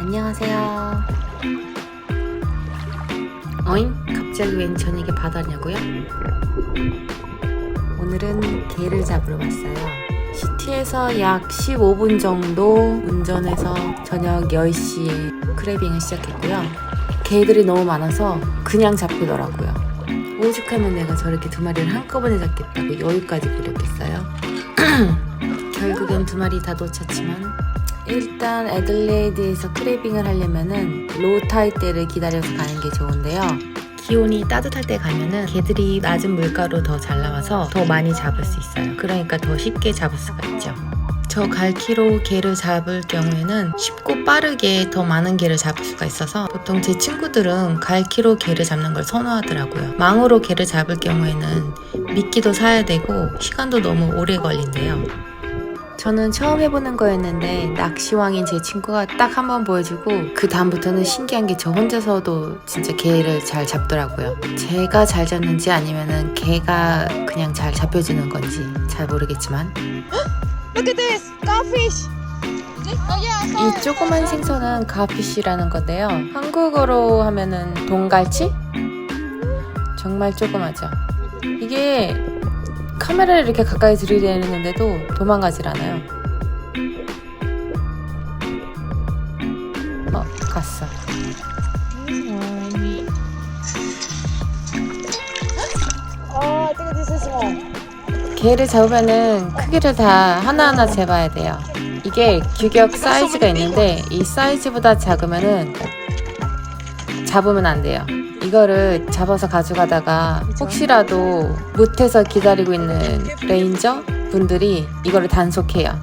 안녕하세요. 어잉? 갑자기 웬 저녁에 바다냐고요? 오늘은 개를 잡으러 왔어요. 시티에서 약 15분 정도 운전해서 저녁 10시에 크래빙을 시작했고요. 개들이 너무 많아서 그냥 잡히더라고요. 오죽하면 내가 저렇게 두 마리를 한꺼번에 잡겠다고 여유까지 부렸겠어요. 결국엔 두 마리 다 놓쳤지만 일단 애들레이드에서 크래빙을 하려면은 로우 타이 때를 기다려서 가는 게 좋은데요. 기온이 따뜻할 때 가면은 개들이 낮은 물가로 더 잘 나와서 더 많이 잡을 수 있어요. 그러니까 더 쉽게 잡을 수가 있죠. 저 갈키로 개를 잡을 경우에는 쉽고 빠르게 더 많은 개를 잡을 수가 있어서 보통 제 친구들은 갈키로 개를 잡는 걸 선호하더라고요. 망으로 개를 잡을 경우에는 미끼도 사야 되고 시간도 너무 오래 걸린대요. 저는 처음 해보는 거였는데 낚시왕인 제 친구가 딱 한 번 보여주고 그 다음부터는 신기한 게 저 혼자서도 진짜 개를 잘 잡더라고요. 제가 잘 잡는지 아니면은 개가 그냥 잘 잡혀주는 건지 잘 모르겠지만 Look at this, starfish. Oh 이 조그만 생선은 가피쉬라는 건데요. 한국어로 하면은 동갈치? 정말 조그마죠. 이게 카메라를 이렇게 가까이 들이대는데도 도망가질 않아요. 어, 갔어. 개를 잡으면은 크기를 다 하나하나 재봐야 돼요. 이게 규격 사이즈가 있는데 이 사이즈보다 작으면은 잡으면 안 돼요. 이거를 잡아서 가져가다가 혹시라도 못해서 기다리고 있는 레인저 분들이 이거를 단속해요.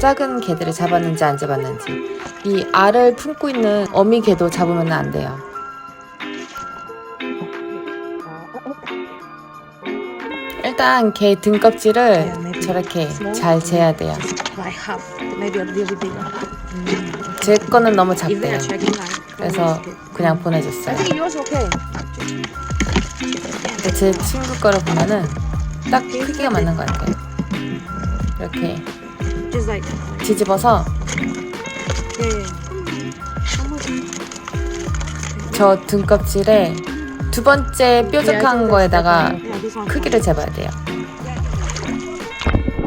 작은 개들을 잡았는지 안 잡았는지. 이 알을 품고 있는 어미 개도 잡으면 안 돼요. 일단 개 등껍질을 저렇게 잘 재야 돼요. 제 거는 너무 작대요. 그래서 그냥 보내줬어요. 근데 제 친구 거를 보면은 딱 크기가 맞는 것 같아요. 이렇게 뒤집어서 much? 저 등껍질에 두 번째 뾰족한 거에다가 Yeah, this one. 크기를 재봐야 돼요.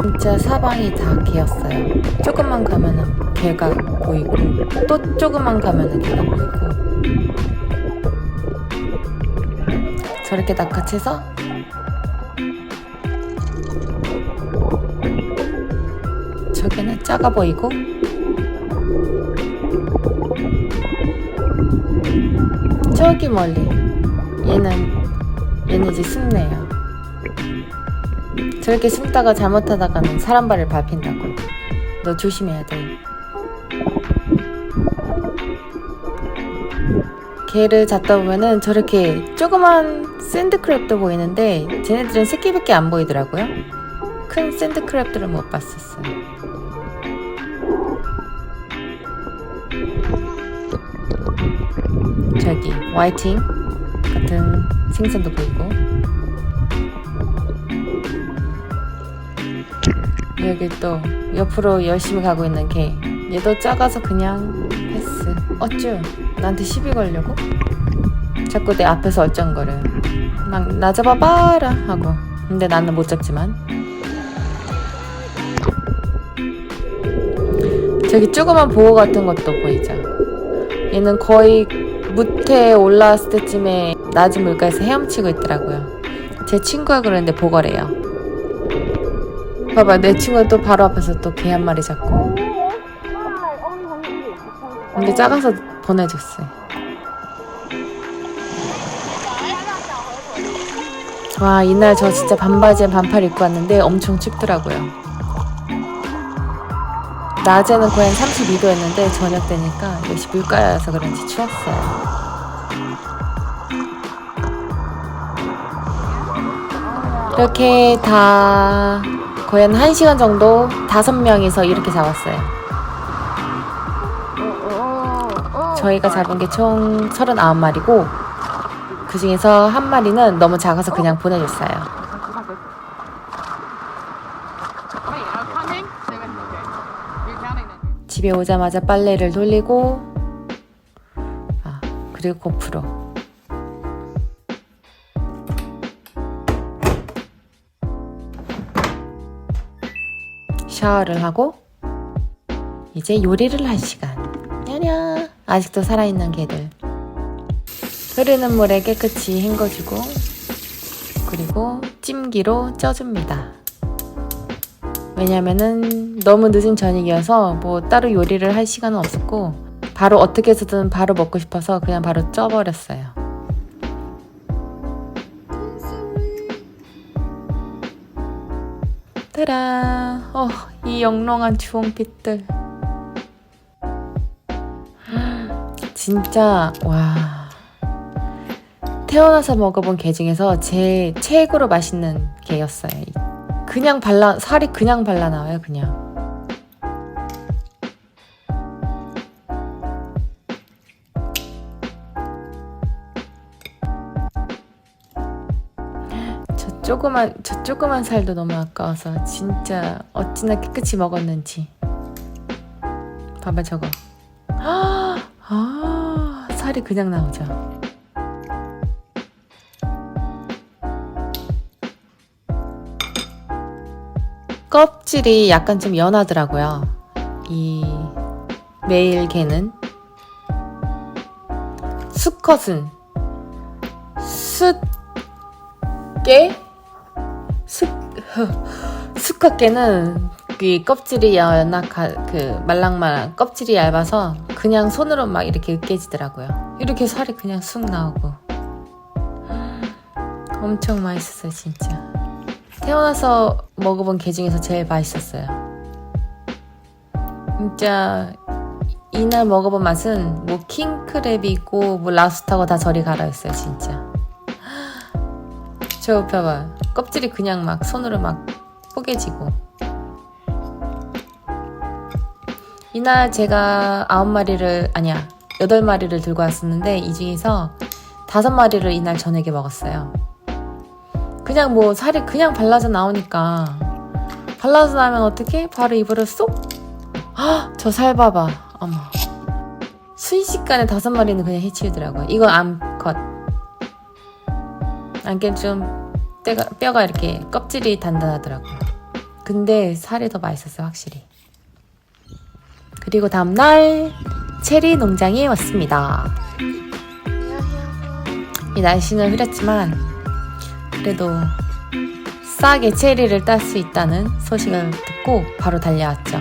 진짜 사방이 다 개였어요. 조금만 가면은 개가 보이고 또 조금만 가면은 개가 보이고 저렇게 낚아채서 저기는 작아 보이고 저기 멀리 얘는 얘는 이제 숨네요. 저렇게 숨다가 잘못하다가는 사람 발을 밟힌다고. 너 조심해야 돼. 개를 잡다 보면은 저렇게 조그만 샌드크랩도 보이는데 쟤네들은 새끼밖에 안 보이더라고요. 큰 샌드크랩들은 못 봤었어요. 저기 화이팅 같은 생선도 보이고 여기 또 옆으로 열심히 가고 있는 개 얘도 작아서 그냥 패스 어쭈 나한테 시비 걸려고? 자꾸 내 앞에서 얼쩡거려 막 나 잡아봐라 하고. 근데 나는 못 잡지만. 저기 조그만 보호 같은 것도 보이죠? 얘는 거의 무태에 올라왔을 때쯤에 낮은 물가에서 헤엄치고 있더라고요. 제 친구가 그러는데 보거래요. 봐봐 내 친구가 또 바로 앞에서 또 개 한 마리 잡고 근데 작아서 보내줬어요. 와 이날 저 진짜 반바지에 반팔 입고 왔는데 엄청 춥더라고요. 낮에는 거의 한 32도였는데 저녁 되니까 역시 물가여서 그런지 추웠어요. 이렇게 다 거의 한 1시간 정도 다섯 명이서 이렇게 잡았어요. 저희가 잡은 게 총 39마리고 그 중에서 한 마리는 너무 작아서 그냥 보내줬어요. 집에 오자마자 빨래를 돌리고 그리고 고프로. 샤워를 하고 이제 요리를 할 시간. 아직도 살아있는 개들. 흐르는 물에 깨끗이 헹궈주고 그리고 찜기로 쪄줍니다. 왜냐면은 너무 늦은 저녁이어서 뭐 따로 요리를 할 시간은 없었고 바로 어떻게 해서든 바로 먹고 싶어서 그냥 바로 쪄버렸어요. 따라, 어, 이 영롱한 주홍빛들. 진짜, 와. 태어나서 먹어본 게 중에서 제 최고로 맛있는 게였어요. 그냥 발라, 살이 그냥 발라 나와요, 그냥. 저 조그만 저 조그만 살도 너무 아까워서 진짜 어찌나 깨끗이 먹었는지 봐봐 저거 아, 아 살이 그냥 나오죠. 껍질이 약간 좀 연하더라고요. 이 메일 개는. 수컷은. 숫개? 수, 수컷개는 이 껍질이 연약하 그 말랑말랑 껍질이 얇아서 그냥 손으로 막 이렇게 으깨지더라고요. 이렇게 살이 그냥 쑥 나오고 엄청 맛있었어요 진짜. 태어나서 먹어본 게 중에서 제일 맛있었어요. 진짜 이날 먹어본 맛은 뭐 킹크랩이고 뭐 라스타고 다 저리 했어요 진짜. 저 봐봐 껍질이 그냥 막 손으로 막 뽀개지고 이날 제가 아홉 마리를 아니야 여덟 마리를 들고 왔었는데 이 중에서 다섯 마리를 이날 저녁에 먹었어요. 그냥 뭐 살이 그냥 발라져 나오니까. 발라져 나면 어떻게 바로 입으로 쏙 저 살 봐봐. 어머. 순식간에 다섯 마리는 그냥 해치우더라고요. 이거 암컷 안게 좀 뼈가, 뼈가 이렇게 껍질이 단단하더라고요. 근데 살이 더 맛있었어요, 확실히. 그리고 다음날 체리 농장에 왔습니다. 이 날씨는 흐렸지만 그래도 싸게 체리를 딸 수 있다는 소식을 듣고 바로 달려왔죠.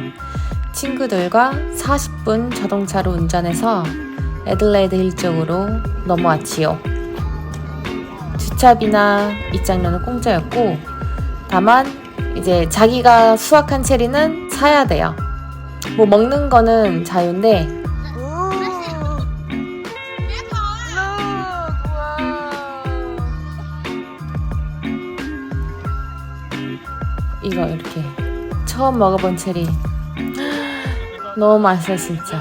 친구들과 40분 자동차로 운전해서 애들레이드 힐 쪽으로 넘어왔지요. 주차비나 입장료는 공짜였고 다만 이제 자기가 수확한 체리는 사야 돼요. 뭐 먹는 거는 자유인데 이거 이렇게 처음 먹어본 체리. 너무 맛있어 진짜.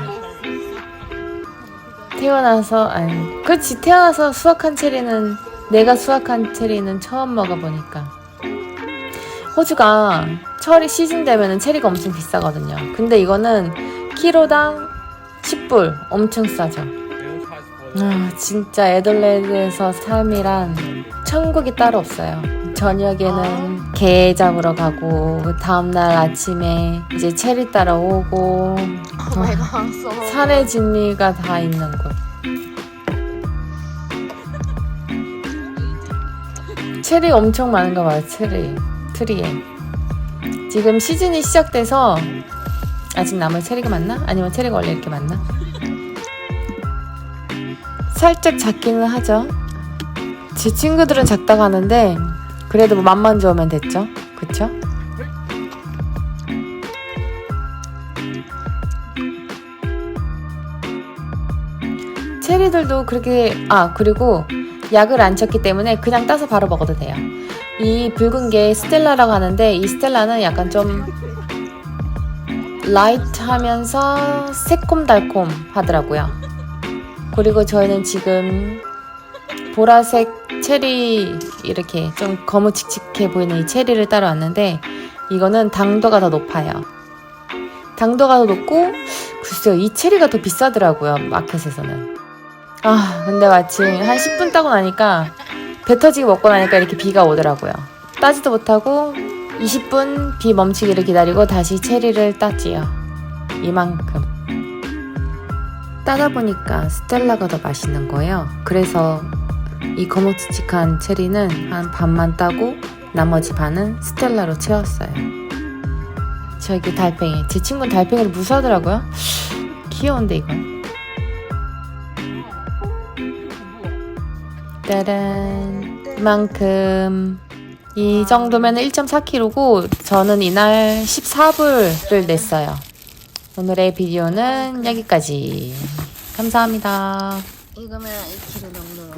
태어나서 아니 그렇지. 태어나서 수확한 체리는 내가 수확한 체리는 처음 먹어보니까 호주가 철이 시즌 되면은 체리가 엄청 비싸거든요. 근데 이거는 키로당 10불 엄청 싸죠. 아, 진짜 애들레드에서 삶이란 천국이 따로 없어요. 저녁에는 개 잡으러 가고 그 다음날 아침에 이제 체리 따러 오고 so 산의 진미가 다 있는 곳. 체리 엄청 많은가 봐요, 체리. 트리에. 지금 시즌이 시작돼서 아직 남은 체리가 많나? 아니면 체리가 원래 이렇게 많나? 살짝 작기는 하죠. 제 친구들은 작다고 하는데 그래도 뭐 맛만 좋으면 됐죠. 그쵸? 체리들도 그렇게 아 그리고 약을 안 쳤기 때문에 그냥 따서 바로 먹어도 돼요. 이 붉은 게 스텔라라고 하는데 이 스텔라는 약간 좀 라이트하면서 새콤달콤 하더라고요. 그리고 저희는 지금 보라색 체리 이렇게 좀 거무칙칙해 보이는 이 체리를 따러 왔는데 이거는 당도가 더 높아요. 당도가 더 높고 글쎄요 이 체리가 더 비싸더라고요 마켓에서는. 아, 근데 마침 한 10분 따고 나니까 배 터지게 먹고 나니까 이렇게 비가 오더라고요. 따지도 못하고 20분 비 멈추기를 기다리고 다시 체리를 땄지요. 이만큼. 따다 보니까 스텔라가 더 맛있는 거예요. 그래서 이 거목지직한 체리는 한 반만 따고 나머지 반은 스텔라로 채웠어요. 저기 달팽이. 제 친구는 달팽이를 무서워하더라고요. 귀여운데 이건. 따란 이만큼 이 정도면 1.4kg고 저는 이날 14불을 냈어요. 오늘의 비디오는 여기까지. 감사합니다. 이거면 1kg 정도